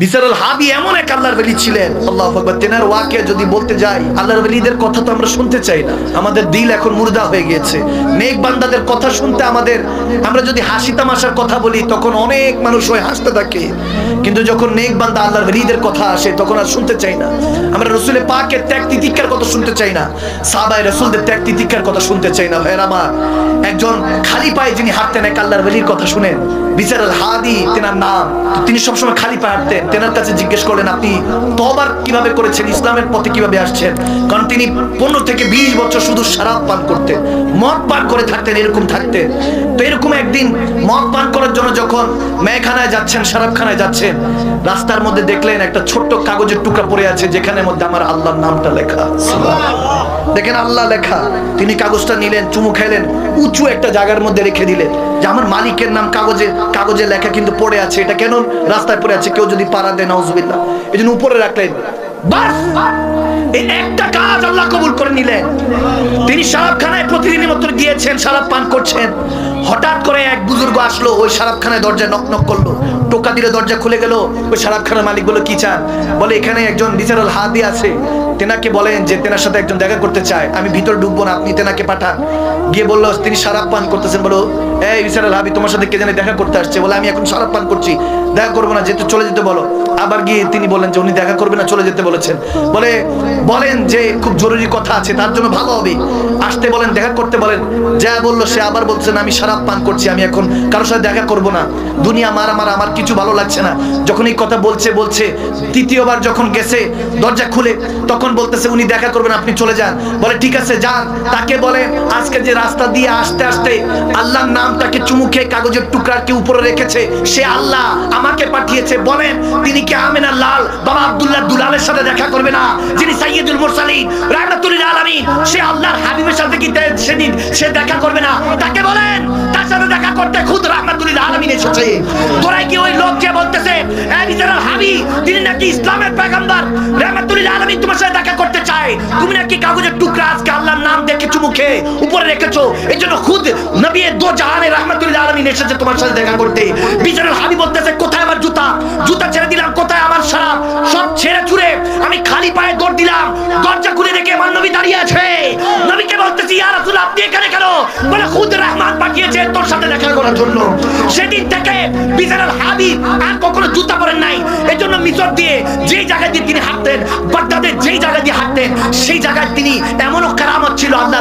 বিসারুল হাবি এমন এক আল্লাহর বলি ছিলেন। আল্লাহ তেনার ওয়াকে যদি বলতে যাই, আল্লাহর বলিদের কথা তো আমরা শুনতে চাই না। আমাদের দিল এখন মুর্দা হয়ে গিয়েছে। নেক বান্দাদের কথা শুনতে আমাদের, আমরা যদি হাসি তামাশার কথা বলি, তখন অনেক মানুষ হয়ে হাসতে থাকে। কিন্তু যখন নেক বান্দা আল্লাহর বলিদের কথা আসে, তখন আর শুনতে চাই না। আমরা রসুলের পাকের ত্যাগ তিতিক্ষার কথা শুনতে চাই না। সাহাবায়ে রসুলদের ত্যাগ তিতিক্ষার কথা শুনতে চাই না। ভাইয়ের আমার, একজন খালি পায়ে যিনি হাঁটতেন, এক আল্লাহর বলির কথা শুনেন। বিচার আল হাদি তেনার নাম তিনি সবসময় খালি পায়ে হাঁটতেন। তেনার কাছে জিজ্ঞেস করলেন, আপনি তবার কীভাবে করেছেন? ইসলামের পথে কীভাবে আসছেন? কারণ তিনি পনেরো থেকে বিশ বছর শুধু শরাব পান করতেন, মদ পান করে থাকতেন, এরকম থাকতেন। তো এরকম একদিন মদ পান করার জন্য যখন মেয়েখানায় যাচ্ছেন শরাবখানায় যাচ্ছেন, রাস্তার মধ্যে দেখলেন একটা ছোট্ট কাগজের টুকরা পড়ে আছে যেখানে মধ্যে আমার আল্লাহর নামটা লেখা দেখেন আল্লাহ লেখা। তিনি কাগজটা নিলেন, চুমু খেলেন, উঁচু একটা জায়গার মধ্যে রেখে দিলেন। যে আমার মালিকের নাম কাগজে কাগজে লেখা কিন্তু পড়ে আছে। এটা কেন রাস্তায় পড়ে আছে? কেউ যদি পাড়া দেয়, নাউজুবিল্লাহ। এই জন্য উপরে রাখলেন। একটা কাজ আল্লাহ কবুল করে নিলেন। তিনি মতো গিয়েছেন, শরাব পান করছেন। হঠাৎ করে এক বুজুর্গ আসলো, ওই শরাবখানায় দরজায় নক নক করল। টোকা দিলে দরজা খুলে গেল। ওই শরাবখানার মালিক বলে কি চান? বলে, এখানে একজন বিচারল হাদি আছে। তেনাকে বলেন যে তেনার সাথে একজন দেখা করতে চায়। আমি ভিতরে ঢুকবো না, আপনি তেনাকে পাঠান। গিয়ে বলল, তিনি শরাব পান করতেছেন। বলো, এই বিচারল হাবি তোমার সাথে কে জানে দেখা করতে আসছে? বলে, আমি এখন শরাব পান করছি, দেখা করব না, যেতে চলে যেতে বলো। আবার গিয়ে তিনি বলেন যে, উনি দেখা করবে না, চলে যেতে বলেছেন। বলে, বলেন যে, খুব জরুরি কথা আছে, তার জন্য ভালো হবে। আসতে বলেন, দেখা করতে বলেন। যা বলল, সে আবার বলছেন আমি সারাপ পান করছি, আমি এখন কারোর সাথে দেখা করব না। দুনিয়া মারা মারা, আমার কিছু ভালো লাগছে না। যখন এই কথা বলছে বলছে, তৃতীয়বার যখন গেছে, দরজা খুলে, তখন বলতেছে, উনি দেখা করবেন, আপনি চলে যান। বলে, ঠিক আছে, যান। তাকে বলে, আজকে যে রাস্তা দিয়ে আসতে আসতে আল্লাহর নামটাকে চুমুকে কাগজের টুকরাকে উপরে রেখেছে, সে আল্লাহ আমাকে পাঠিয়েছে। বলেন, তিনি কি আমেনা লাল? বাবা আব্দুল্লাহ দুলালের সাথে দেখা করবে না। যিনি সাইয়্যিদুল মুরসালিন রাহমাতুল্লিল আলামিন, সে আল্লাহর হাবিবের সাথে কি সেদিন সে দেখা করবে না। তাকে বলেন করতে খুদ রাহমাতুল্লিল আলামিন এসেছে। তোরা কি ওই লোককে বলতেছে এই বিচার হাবি তিনি নাকি ইসলামের পয়গম্বর রাহমাতুল্লিল আলামিন তোমার সাথে দেখা করতে চায়। তুমি নাকি কাগজের টুকরা আজকে আল্লাহর নাম দেখেছ মুখে উপরে রেখেছো। এই জন্য খুদ নবী দো জাহানে রাহমাতুল্লিল আলামিন এসেছে তোমার সাথে দেখা করতে। বিচারের হাবি বলতেছে, কোথায় আমার জুতা? জুতা ছেড়ে দিলাম, কোথায় আমার সারা? সব ছেড়ে ছুড়ে আমি খালি পায়ে দৌড় দিলাম। দরজা খুলে দেখে আমার নবী দাঁড়িয়ে আছে।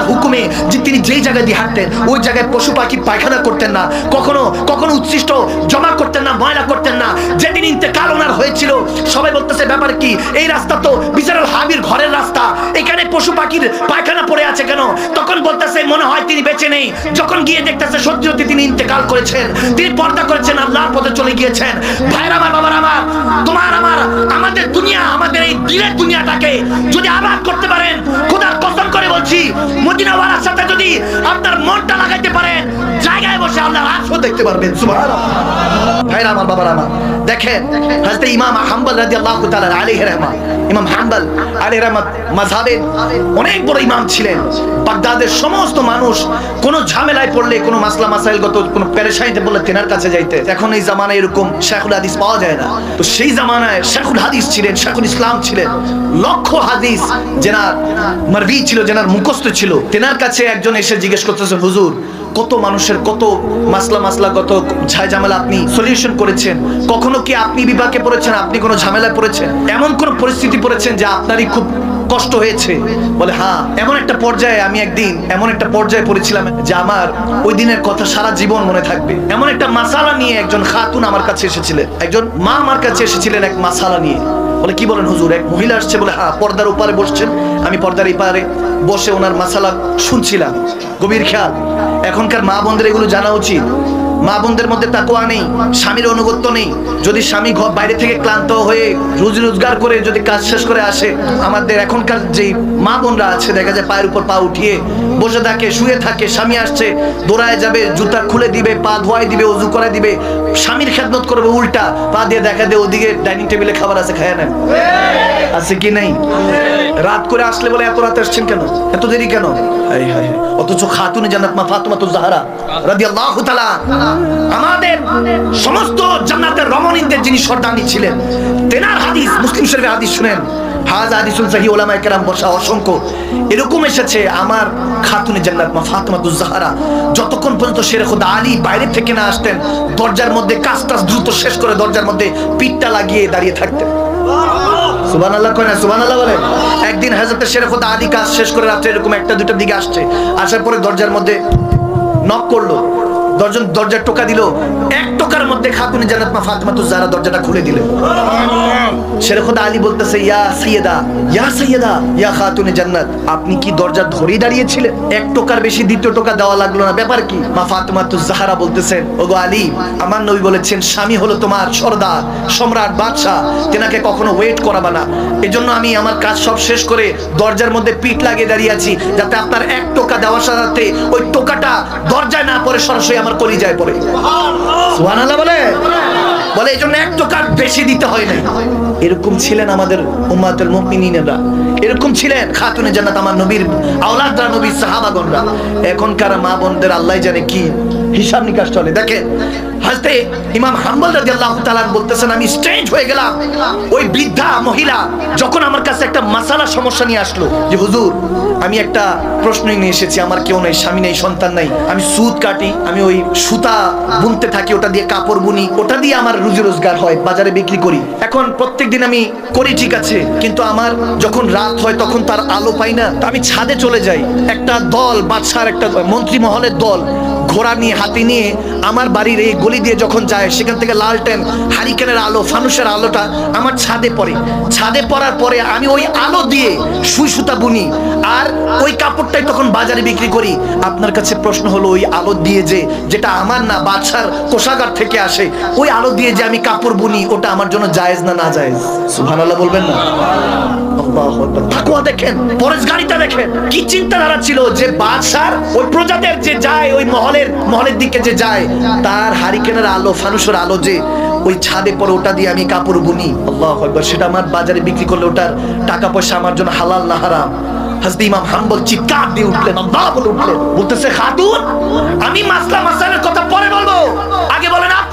হুকুমে যে তিনি যেই দিয়ে হাঁটতেন, ওই জায়গায় পশু পাখি পায়খানা করতেন না। কখনো কখনো উচ্ছিষ্ট জমা করতেন না, ময়লা করতেন না। যেদিন ইন্তেকাল ওনার হয়েছিল, সবাই বলতেছে, ব্যাপার কি? এই রাস্তা তো বিচারুল হাবির ঘরের রাস্তা। এখানে পশু পাখির পায়খানা পড়ে আছে কেন? তখন বলতেছে, মনে হয় তিনি বেঁচে নেই, যখন গিয়ে দেখতেছে সত্যি সত্যি তিনি ইন্তেকাল করেছেন, তিনি পর্দা করেছেন, আল্লাহর পথে চলে গিয়েছেন। ভাইরা আমার বাবার, আমার, তোমার, আমার, আমাদের দুনিয়া, আমাদের এই দিনের দুনিয়াটাকে যদি আবাদ করতে পারেন, খোদার কসম করে বলছি, মদিনাওয়ালার সাথে যদি আপনার মনটা লাগাইতে পারেন জায়গায় বসে দেখতে পারবেন সুবহানাল্লাহ। ভাইরা আমার বাবার আমার দেখেন হযরত ইমাম হাম্বল রাদিয়াল্লাহু তাআলা আলাইহি রাহমা ইমাম হাম্বল আলাইহি রাহমাত মাযহাবের অনেক বড় ইমাম ছিলেন। বাগদাদের সমস্ত মানুষ কোন ঝামেলায় পড়লে কোন মাসলা মাসাইলগত কোন পেরেশানিতে পড়লে তেনার কাছে যাইতে। এখন এই জামানায় এরকম শেখুল হাদিস পাওয়া যায় না। তো সেই জামানায় শেখুল হাদিস ছিলেন শেখুল ইসলাম ছিলেন। লক্ষ হাদিস যেনার মারবি ছিল যেনার মুখস্থ ছিল। তেনার কাছে একজন এসে জিজ্ঞেস করতেছে হুজুর কত মানুষের কত মাসলা মাসলা, কত ঝাই ঝামেলা আপনি সলিউশন করেছেন? কখনো কি আপনি বিপাকে পড়েছেন? আপনি কোনো ঝামেলায় পড়েছেন? এমন কোন পরিস্থিতি পড়েছেন যে আপনারই খুব কষ্ট হয়েছে? বলে হ্যাঁ এমন একটা পর্যায়ে আমি একদিন, এমন একটা পর্যায়ে পড়েছিলাম যে আমার ওই দিনের কথা সারা জীবন মনে থাকবে। এমন একটা মাসালা নিয়ে একজন খাতুন আমার কাছে এসেছিলেন। একজন মা আমার কাছে এসেছিলেন এক মাসালা নিয়ে। বলে, কি বলেন হুজুর? এক মহিলা আসছে, বলে হ্যাঁ পর্দার উপারে বসছেন। আমি পর্দার এপারে বসে ওনার মাসালা শুনছিলাম। গভীর খেয়াল। এখনকার মা বোনদের এগুলো জানা উচিত। মা বোনদের মধ্যে তাকুয়া নেই, স্বামীর অনুগত্য নেই। যদি স্বামী বাইরে থেকে ক্লান্ত হয়ে রুজি রোজগার করে যদি কাজ শেষ করে আসে, আমাদের এখনকার যে মা বোনরা আছে, দেখা যায় পায়ের উপর পা উঠিয়ে বসে থাকে, শুয়ে থাকে, স্বামী আসছে, দৌড়ায় যাবে, জুতা খুলে দিবে, পা ধোয়াই দিবে, অজু করে দিবে, স্বামীর খেদমত করবে উল্টা, পা দিয়ে দেখা দিয়ে ওদিকে ডাইনিং টেবিলে খাবার আছে, খায় নেন আছে কি নাই? রাত করে আসলে বলে এত রাতে আসছেন কেন? এত দেরি কেন। অথচ খাতুনে জান্নাত মা ফাতেমা তো জাহরা রাদিয়াল্লাহু তাআলা আমাদের সমস্ত জান্নাতের রমণীদের যিনি ছিলেন, তেনার হাদিস, মুসলিম শরীফের হাদিস শুনেন। দরজার মধ্যে দ্রুত শেষ করে দরজার মধ্যে পিঠটা লাগিয়ে দাঁড়িয়ে থাকতেন। সুবান আল্লাহ কয় না সুবান আল্লাহ বলে? একদিন হাজরত শেরে আলী কাজ শেষ করে রাত্রে এরকম একটা দুটার দিকে আসছে। আসার পরে দরজার মধ্যে নক করল। দরজন দরজার টোকা দিল। এক টোকার মধ্যে খাতুনে জান্নাত মা ফাতেমাতুজ জাহরা দরজাটা খুলে দিলেন খোদা আলী বলতেছে, ইয়া সৈয়দা ইয়া সৈয়দা ইয়া খাতুনে জান্নাত, আপনি কি দরজা ধরেই দাঁড়িয়েছিলেন? এক টোকার বেশি দ্বিতীয় টোকা দেওয়া লাগল না। ব্যাপার কি? মা ফাতেমাতুজ জাহরা বলতেছেন ওগো আলী, আমার নবী বলেছেন, স্বামী হলো তোমার সর্দার, সম্রাট, বাদশাহ, তেনাকে কখনো ওয়েট করাবা না। এজন্য আমি আমার কাজ সব শেষ করে দরজার মধ্যে পিঠ লাগিয়ে দাঁড়িয়ে আছি, যাতে আপনার এক টোকা দেওয়ার সাথে ওই টোকাটা দরজায় না পড়ে সরাসরি আমার কলিজায় পড়ে। সুবহানাল্লাহ বলে? বলে এই জন্য এক টোকার বেশি দিতে হয় নাই। এরকম ছিলেন আমাদের উম্মাতুল মুমিনিনেরা। এরকম ছিলেন খাতুনে জান্নাত আমার নবীর আওলাদরা, নবীর সাহাবাগণরা। এখনকার মা বোনদের আল্লাহ জানে কি হিসাব নিকাশ চলে। দেখেন, হাজতে ইমাম হাম্বল রাদিয়াল্লাহু তাআলা বলতেছেন, আমি স্ট্রেঞ্জ হয়ে গেলাম। ওই বৃদ্ধা মহিলা যখন আমার কাছে একটা মাসালা সমস্যা নিয়ে আসলো, যে হুজুর, আমি একটা প্রশ্নই নিয়ে এসেছি, আমার কেউ নেই, স্বামী নেই, সন্তান নাই। আমি সুদ কাটি, আমি ওই সুতা বুনতে থাকি, ওটা দিয়ে কাপড় বুনি, ওটা দিয়ে আমার রুজি রোজগার হয়, বাজারে বিক্রি করি। এখন প্রত্যেকদিন আমি করি, ঠিক আছে, কিন্তু আমার যখন রাত হয়, তখন তার আলো পাই না। আমি ছাদে চলে যাই। একটা দল, বাদশার একটা মন্ত্রী মহলের দল ঘোড়া নিয়ে, হাতি নিয়ে আমার বাড়ির এই গলি দিয়ে যখন যায়, সেখান থেকে লালটেন হারিকেনের আলো ফানুসের আলোটা আমার ছাদে পড়ে। ছাদে পড়ার পরে আমি ওই আলো দিয়ে সুই সুতা বুনি। আর ওই কাপড়টাই তখন বাজারে বিক্রি করি। আপনার কাছে প্রশ্ন হলো, ওই আলো দিয়ে যে, যেটা আমার না, বাদশার কোষাগার থেকে আসে, ওই আলো দিয়ে যে আমি কাপড় বুনি, ওটা আমার জন্য জায়েজ না না জায়েজ? সুবহানাল্লাহ বলবেন না? ওটা দিয়ে আমি কাপড় বুনি। সেটা আমার বাজারে বিক্রি করলে ওটার টাকা পয়সা আমার জন্য হালাল না হারাম। হাজরত ইমাম হাম্বল চিৎকার দিয়ে বলে উঠলেন, বলতেছে, খাতুন, আমি মাসলা মাসালের কথা পরে বলব। আগে বলেন, আপনি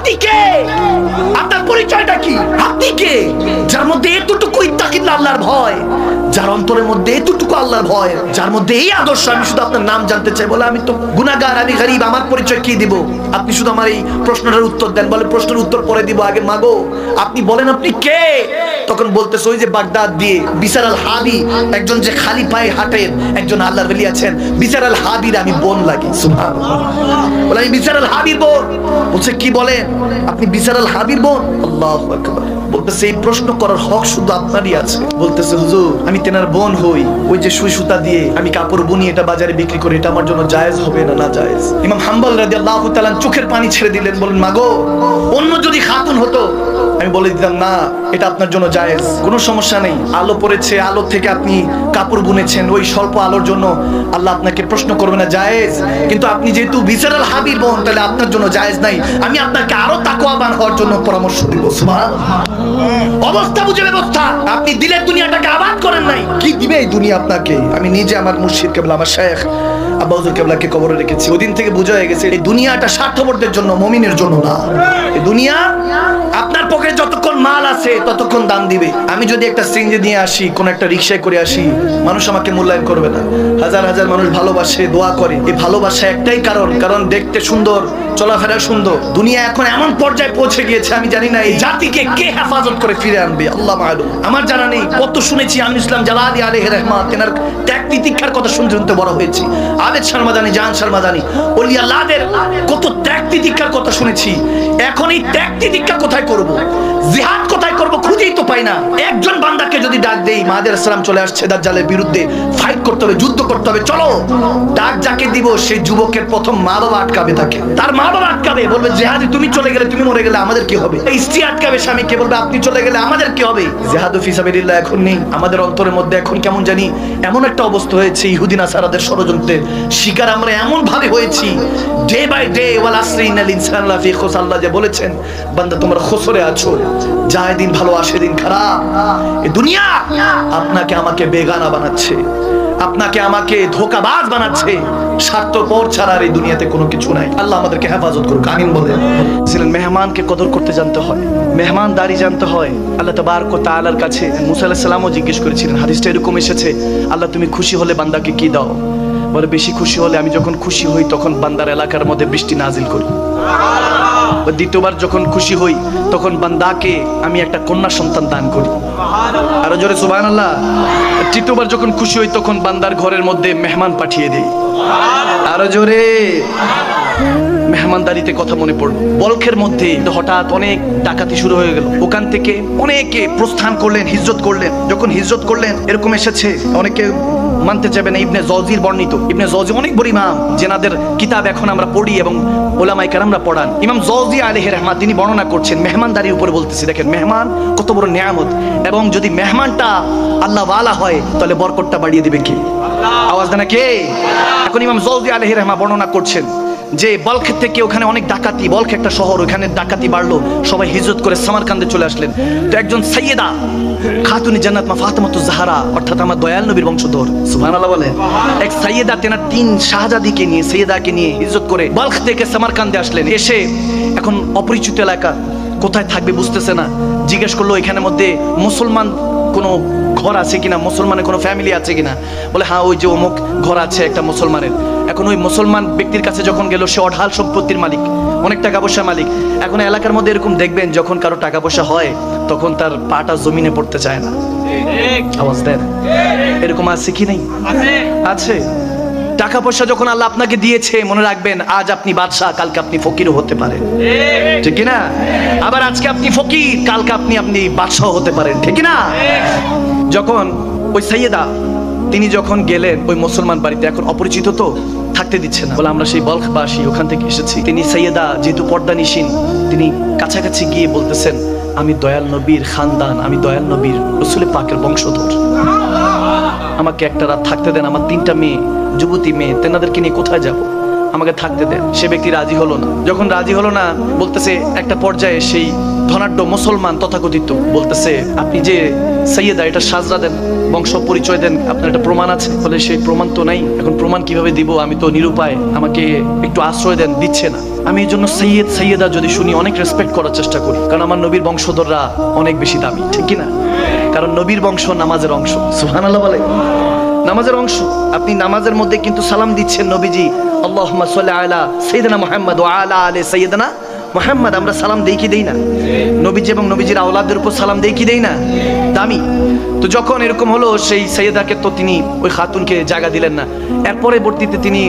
আপনার পরিচয়টা কি? যার মধ্যে এতটুকু ইত্তাকিল্লা আল্লাহর ভয়, যার অন্তরের মধ্যে এতটুকু আল্লাহর ভয়, যার মধ্যে এই আদর্শ আমি শুধু আপনার নাম জানতে চাই বলে আমি তো গুনাহগার, আমি গরিব, আমার পরিচয় কি দিব? আপনি শুধু আমার এই প্রশ্নটার উত্তর দেন বলে প্রশ্নের উত্তর পরে দিব আগে। মাগো, আপনি বলেন আপনি কে? তখন বলতেছে ওই যে বাগদাদ দিয়ে বিসার আল হাবি, একজন যে খালি পায়ে হাঁটেন একজন আল্লাহর ওলি আছেন বিসার আল হাবির আমি বোন লাগি, সুবহানাল্লাহ। বলে, আমি বিসার আল হাবির বোন। বলছে, কি বলেন? আপনি বিচারাল হাবিব বোন আল্লাহু আকবার। বলতেছে, এই প্রশ্ন করার হক শুধু আপনারই আছে। বলতেছে, হুজুর, আমি তেনার বোন হই। ওই যে সুই সুতা দিয়ে আমি কাপড় বুনি এটা বাজারে বিক্রি করি, এটা আমার জন্য জায়েজ হবে না না জায়েজ? ইমাম হাম্বল রাদিয়াল্লাহু তাআলা চোখের পানি ছেড়ে দিলেন বলেন মাগো, অন্য যদি খাতুন হতো? আমি বলে দিতাম, না, এটা আপনার জন্য জায়েজ, কোনো সমস্যা নেই। আলো পড়েছে, আলো থেকে আপনি কাপড় বুনেছেন, ওই স্বল্প আলোর জন্য আল্লাহ আপনাকে প্রশ্ন করবে না, জায়েজ। কিন্তু আপনি যেহেতু বিসারাল হাবির বোন তাহলে আপনার জন্য জায়েজ নাই। আমি আপনাকে আরও তাকওয়াবান হওয়ার জন্য পরামর্শ দিব। সুবহানাল্লাহ। অবস্থা বুঝে ব্যবস্থা আপনি দুনিয়াটাকে আবাদ করেন নাই। কি দিবে এই দুনিয়া আপনাকে? আমি নিজে আমার মুর্শিদ আমার শেখ কেবলাকে কবরে রেখেছি। থেকে হয়ে গেছে, এই দুনিয়াটা স্বার্থপরদের জন্য, মমিনের জন্য না। এই দুনিয়া আপনার পকেটে যতক্ষণ মাল আছে, ততক্ষণ দাম দিবে। আমি যদি একটা সিঞ্জে নিয়ে আসি, কোন একটা রিক্সায় করে আসি, মানুষ আমাকে মূল্যায়ন করবে না। হাজার হাজার মানুষ ভালোবাসে, দোয়া করে। এই ভালোবাসা একটাই কারণ কারণ দেখতে সুন্দর চলাফেরা সুন্দর। দুনিয়া এখন এমন পর্যায়ে পৌঁছে গিয়েছে, আমি জানি না এই জাতিকে কে হেফাজত করে ফিরে আনবে, আল্লাহ আমার জানা নেই, কত শুনেছি আমি ইসলাম জালালি আলহ রহমান তেনার ত্যাগ তিতিক্ষার কথা শুনতে শুনতে বড় হয়েছি। আবেদ শর্মা জানি জাহান শর্মা জানি আল্লাহদের কত ত্যাগ তিতিক্ষার কথা শুনেছি। এখন এই ত্যাগ তিতিক্ষা কোথায় করব? জিহাদ কোথায় করব খুঁজেই তো পাই না। একজন বান্দাকে যদি ডাক দেই, মাহাদের সালাম চলে আসছে দাজ্জালের বিরুদ্ধে ফাইট করতে হবে, যুদ্ধ করতে হবে, চলো। ডাক যাকে দিব, সেই যুবকের প্রথম মা বাবা আটকাবে তাকে। তার মা বাবা আটকাবে বলবে, জেহাদি, তুমি চলে গেলে, তুমি মরে গেলে আমাদের কি হবে? স্ত্রী আটকাবে স্বামীকে বলবে, আপনি চলে গেলে আমাদের কি হবে? জেহাদু ফিসাবিল্লাহ এখন নেই। আমাদের অন্তরের মধ্যে এখন কেমন জানি এমন একটা অবস্থা হয়েছে ইহুদিন আসারাদের ষড়যন্ত্রের শিকার আমরা এমন ভাবে হয়েছি ডে বাই ডে ওয়াল আসরিন আল ইনসান লাফি খোস আল্লাহ যে বলেছেন, বান্দা, তোমরা খোসরে আছো যায় দিন ভালো, আসে দিন খারাপ। এই দুনিয়া আপনাকে আমাকে বেগানা বানাচ্ছে। আপনাকে আমাকে ধোকাবাজ বানাচ্ছে। স্বার্থপর ছাড়া এই দুনিয়াতে কোনো কিছু নাই। আল্লাহ আমাদেরকে হেফাজত করুক, আমিন বলে। ছিলেন মেহমানকে কদর করতে জানতে হয়। মেহমান মেহমানদারি জানতে হয়। আল্লাহ তাবারক তাআলার কাছে মুসা আলাইহিস সালামও জিজ্ঞেস করেছিলেন, হাদিসটা এরকম এসেছে, আল্লাহ তুমি খুশি হলে বান্দাকে কি দাও? বলে, বেশি খুশি হলে আমি যখন খুশি হই, তখন বান্দার এলাকার মধ্যে বৃষ্টি নাজিল করি। দ্বিতীয়বার যখন খুশি হই, তখন বান্দাকে আমি একটা কন্যা সন্তান দান করি। আরও জোরে সুবাহ আল্লাহ তৃতীয়বার যখন খুশি হই, তখন বান্দার ঘরের মধ্যে মেহমান পাঠিয়ে দিই। আরও জোরে। মেহমানদারিতে কথা মনে পড়ল। বলখের মধ্যে হঠাৎ অনেক ডাকাতি শুরু হয়ে গেল। ওখান থেকে অনেকে প্রস্থান করলেন, হিজরত করলেন। যখন হিজরত করলেন, এরকম এসেছে, অনেকে মানতে চাইবে না। ইবনে জজির বর্ণিত। ইবনে জজি অনেক বড় ইমাম। যেনাদের কিতাব এখন আমরা পড়ি এবং ওলামাই আমরা পড়ান। ইমাম জজি আলহ রহমান তিনি বর্ণনা করছেন, মেহমানদারির উপরে বলতেছি, দেখেন, মেহমান কত বড় নিয়ামত। এবং যদি মেহমানটা আল্লাহ ওয়ালা হয়, তাহলে বরকটটা বাড়িয়ে দিবে কি? আওয়াজ দেনা কে? এখন ইমাম জজি আলহের রহমা বর্ণনা করছেন যে বলখের থেকে ওখানে অনেক ডাকাতি বলখ একটা শহর ওখানে ডাকাতি বাড়লো সবাই হিজরত করে সামারকান্দে চলে আসলেন। তো একজন সাইয়েদা খাতুনি জান্নাত মা ফাতেমাতু জাহারা অর্থাৎ আমার দয়াল নবীর বংশধর। সুবহানাল্লাহ বলেন। এক সাইয়েদা তেনার তিন শাহজাদিকে নিয়ে সাইয়েদাকে নিয়ে হিজরত করে বলখ থেকে সামারকান্দে আসলেন। এসে এখন অপরিচিত এলাকা কোথায় থাকবে বুঝতেছে না। জিজ্ঞেস করল এখানে মধ্যে মুসলমান কোনো ঘর আছে কিনা? মুসলমানের কোনো ফ্যামিলি আছে কিনা? বলে হ্যাঁ ওই যে অমুক ঘর আছে একটা মুসলমানের। এখন ওই মুসলমান ব্যক্তির কাছে যখন গেল সে অঢাল সম্পত্তির মালিক অনেক টাকা পয়সা মালিক। এখন এলাকার মধ্যে এরকম দেখবেন যখন কারও টাকা পয়সা হয় তখন তার পাটা জমিনে পড়তে চায় না। আওয়াজ দেন। এরকম আছে কি নেই? আছে। টাকা পয়সা যখন আল্লাহ আপনাকে দিয়েছে মনে রাখবেন আজ আপনি বাদশাহ কালকে আপনি ফকিরও হতে পারেন। ঠিক কি না? আবার আজকে আপনি ফকির কালকে আপনি আপনি বাদশাহ হতে পারেন। ঠিক না? যখন ওই সাইয়েদা তিনি যখন গেলেন, ওই মুসলমান বাড়িতে এখন অপরিচিত তো, থাকতে দিচ্ছে না। বলে, আমরা সেই বলখবাসী, ওখান থেকে এসেছি। তিনি সৈয়দা যেহেতু পর্দা নিশিন, তিনি কাছাকাছি গিয়ে বলতেছেন, আমি দয়াল নবীর খানদান, আমি দয়াল নবীর রসুল পাকের বংশধর। আমাকে একটা রাত থাকতে দেন, আমার তিনটা মেয়ে, যুবতী মেয়ে, তেনাদেরকে নিয়ে কোথায় যাব? আমাকে থাকতে দেন সে ব্যক্তি রাজি হলো না। যখন রাজি হলো না, বলতেছে, একটা পর্যায়ে সেই ধনাঢ্য মুসলমান তথাকথিত বলতেছে, আপনি যে সৈয়দা, এটা সাজরা দেন, বংশ পরিচয় দেন, আপনার একটা প্রমাণ আছে? বলে সেই প্রমাণ তো নাই। এখন প্রমাণ কীভাবে দিব? আমি তো নিরুপায়, আমাকে একটু আশ্রয় দেন, দিচ্ছে না। আমি এই জন্য সৈয়দ, সৈয়দা যদি শুনি, অনেক রেসপেক্ট করার চেষ্টা করি। কারণ আমার নবীর বংশধররা অনেক বেশি দামি, ঠিক কি না? কারণ নবীর বংশ নামাজের অংশ। সুহানাল্লাহ বলে। নামাজের অংশ। আপনি নামাজের মধ্যে কিন্তু সালাম দিচ্ছেন নবীজি। আল্লাহ আলা সাইয়্যিদিনা মোহাম্মদ ওয়া আলা আলে সাইয়্যিদিনা মোহাম্মদ। আমরা সালাম দেই কি দেই না? নবীজি এবং নবীজির আওলাদের উপর সালাম দেই কি দেই না? দামি। তো যখন এরকম হলো, সেই সৈয়দাকে তো তিনি ওই খাতুনকে জায়গা দিলেন না। এর পরবর্তীতে তিনি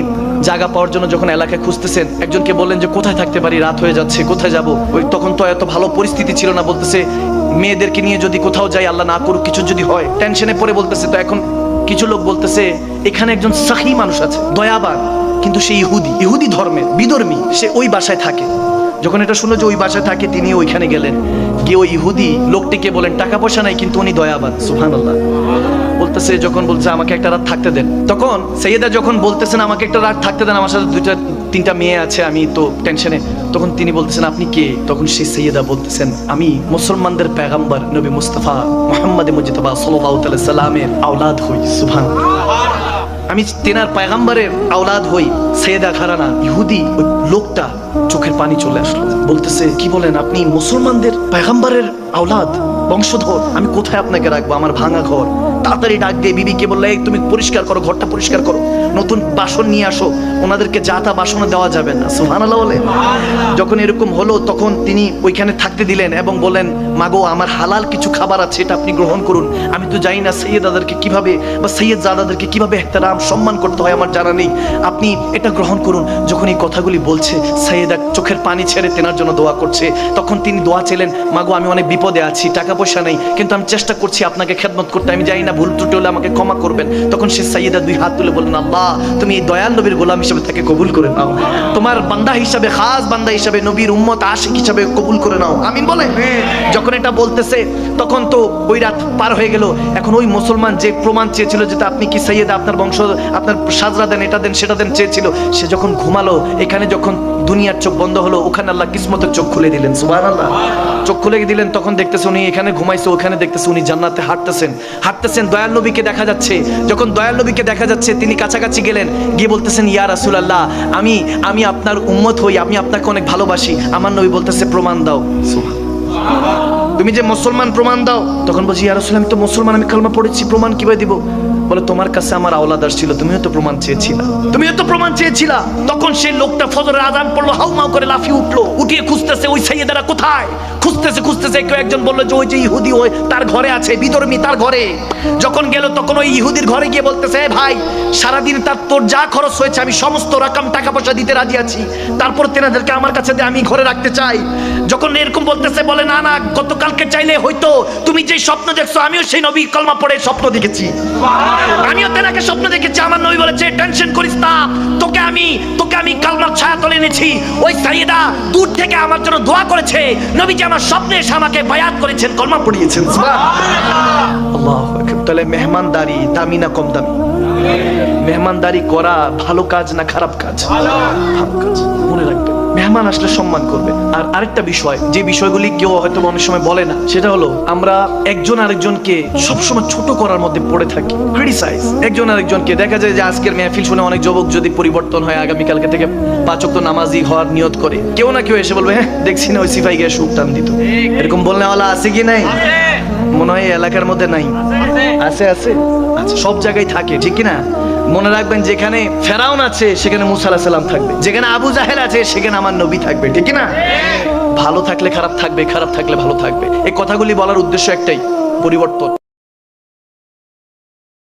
জায়গা পাওয়ার জন্য যখন এলাকায় খুঁজতেছেন, একজনকে বললেন যে, কোথায় থাকতে পারি? রাত হয়ে যাচ্ছে, কোথায় যাব? ওই তখন তো এত ভালো পরিস্থিতি ছিল না, বলতেছে, মেয়েদেরকে নিয়ে যদি কোথাও যাই, আল্লাহ না করুক, কিছু যদি হয়। টেনশনে পড়ে বলতেছে, তো এখন কিছু লোক বলতেছে, এখানে একজন সাহি মানুষ আছে, দয়াবান, কিন্তু সে ইহুদি। ইহুদি ধর্মের, বিধর্মী, সে ওই বাসায় থাকে। যখন এটা শুনলো যে ওই বাসায় থাকে, তিনি ওইখানে গেলেন। গিয়ে ওই ইহুদি লোকটিকে বলেন, টাকা পয়সা নাই, কিন্তু উনি দয়াবান। সুহান আল্লাহ বলতেছে, যখন বলছে আমাকে একটা রাত থাকতে দেন। তখন সৈয়দা যখন বলতেছেন, আমাকে একটা রাত থাকতে দেন, আমার সাথে দুইটা, তিনটা মেয়ে আছে, আমি তো টেনশনে তখন তিনি বলতেছেন, আপনি কে? তখন সেই সৈয়দা বলতেছেন, আমি মুসলমানদের পেগাম্বার নবী মুস্তাফা মোহাম্মদ মুজিতবা সাল্লাল্লাহু সাল্লামের আওলাদ হই। সুবহান আমি তেনার পায়গাম্বারের আওলাদ হই, সৈয়দা খারানা ইহুদি ওই লোকটা চোখের পানি চলে আসলো। বলতেছে, কি বলেন আপনি, মুসলমানদের পায়গাম্বারের আওলাদ, বংশধর, আমি কোথায় আপনাকে রাখব? আমার ভাঙা ঘর তাড়াতাড়ি ডাক দিয়ে বিবিকে বললে, "এই তুমি পরিষ্কার করো, ঘরটা পরিষ্কার করো। নতুন বাসন নিয়ে আসো। ওনাদেরকে যা তা বাসনে দেওয়া যাবে না। সুবহানাল্লাহ বলে। যখন এরকম হলো, তখন তিনি ওইখানে থাকতে দিলেন এবং বলেন মাগো, আমার হালাল কিছু খাবার আছে, এটা আপনি গ্রহণ করুন। আমি তো জানি না সৈয়দ দাদাদেরকে কীভাবে বা সৈয়দ জাদাদেরকে কীভাবে এহতারাম, সম্মান করতে হয়, আমার জানা নেই। আপনি এটা গ্রহণ করুন। যখন এই কথাগুলি বলছে, সৈয়দা চোখের পানি ছেড়ে তেনার জন্য দোয়া করছে। তখন তিনি দোয়া চেলেন মাগো, আমি অনেক বিপদে আছি, টাকা পয়সা নেই, কিন্তু আমি চেষ্টা করছি আপনাকে খেদমত করতে, আমি জানি না, ভুল ত্রুটি হলে আমাকে ক্ষমা করবেন। তখন সে সাইয়েদা দুই হাত তুলে বললেন, আল্লাহ, তুমি এই দয়াল নবীর গোলাম হিসেবে তাকে কবুল করে নাও। তোমার বান্দা হিসাবে, খাস বান্দা হিসাবে, নবীর উম্মত আশিক হিসাবে কবুল করে নাও। আমিন বলে। যখন এটা বলতেছে, তখন তো ওই রাত পার হয়ে গেল। এখন ওই মুসলমান যে প্রমাণ চেয়েছিল যেটা আপনি কি সাইয়েদা আপনার বংশ, আপনার সাজরা দেন, এটা দেন, সেটা দেন চেয়েছিল, সে যখন ঘুমালো, এখানে যখন দুনিয়ার চোখ বন্ধ হলো, ওখানে আল্লাহ কিসমতের চোখ খুলে দিলেন, সুবহানাল্লাহ। চোখ খুলে দিলেন, তখন দেখতেছে উনি এখানে ঘুমাইছে, ওখানে দেখতেছে উনি জান্নাতে হাঁটতেছেন। হাঁটতেছেন বলতেছেন, দয়াল নবীকে দেখা যাচ্ছে। যখন দয়াল নবীকে দেখা যাচ্ছে, তিনি কাছাকাছি গেলেন, গিয়ে বলতেছেন, ইয়া রাসুল আল্লাহ আমি আমি আপনার উম্মত হই, আমি আপনাকে অনেক ভালোবাসি। আমার নবী বলতেছে, প্রমাণ দাও। তুমি যে মুসলমান, প্রমাণ দাও। তখন বলছি, ইয়া রাসুল আমি তো মুসলমান, আমি কালমা পড়েছি, প্রমাণ কীভাবে দিব? বলে, তোমার কাছে আমার আওলাদ ছিল, তুমিও তো প্রমাণ চেয়েছিলা। তুমিও তো প্রমাণ চেয়েছিলা? তখন সেই লোকটা ফজরের আজান পড়ল, হাউমাউ করে লাফিয়ে উঠল, উঠিয়ে খুঁজতেছে, ওই সাইয়েদারা কোথায়? খুঁজতেছে খুঁজতেছে, কেউ একজন বলল যে, ওই যে ইহুদি ওই তার ঘরে আছে বিধর্মী তার ঘরে। যখন গেল, তখন ওই ইহুদির ঘরে গিয়ে বলতেছে, "এ ভাই, সারাদিন তার তোর যা খরচ হয়েছে, আমি সমস্ত রকম টাকা পয়সা দিতে রাজি আছি। তারপর তেনাদেরকে আমার কাছে আমি ঘরে রাখতে চাই। যখন এরকম বলতেছে বলে না না গতকালকে চাইলে হয়তো তুমি যে স্বপ্ন দেখছ আমিও সেই নবী কলমা পড়ে স্বপ্ন দেখেছি। আমিও তেনাকে স্বপ্ন দেখেছি। আমার নবী বলেছে টেনশন করিস না তোকে আমি তোকে আমি কালমার ছায়া তলে এনেছি। ওই সাইয়েদা দূর থেকে আমার জন্য দোয়া করেছে। নবীজি আমার স্বপ্নে এসে আমাকে বায়াত করেছেন কলমা পড়িয়েছেন। আল্লাহ তাহলে মেহমানদারি দামি না কম দামি? মেহমানদারি করা ভালো কাজ না খারাপ কাজ? ভালো। কাজ। মনে রাখবে মেহমান আসলে সম্মান করবে। আর আরেকটা বিষয় যে বিষয়গুলি কেউ হয়তো অনেক সময় বলে না সেটা হলো আমরা একজন আরেকজনকে সবসময় ছোট করার মধ্যে পড়ে থাকি ক্রিটিসাইজ একজন আরেকজনকে দেখা যায় যে আজকের মেহফিল শুনে অনেক যুবক যদি পরিবর্তন হয় আগামীকালকে থেকে পাচক তো নামাজি হওয়ার নিয়ত করে কেউ না কেউ এসে বলবে হ্যাঁ দেখছি না ওই সিফাই গিয়ে সুখ টান দিত। এরকম বলনেওয়ালা আছে কি নাই? মনে হয় এলাকার মধ্যে নাই। আছে আছে? আচ্ছা সব জায়গায় থাকে ঠিক কি না? মনে রাখবেন, যেখানে ফেরাউন আছে, সেখানে মুসা সালাম থাকবে। যেখানে আবু জাহেল আছে, সেখানে আমার নবী থাকবে, ঠিক না? ভালো থাকলে খারাপ থাকবে, খারাপ থাকলে ভালো থাকবে। এই কথাগুলি বলার উদ্দেশ্য একটাই, পরিবর্তন।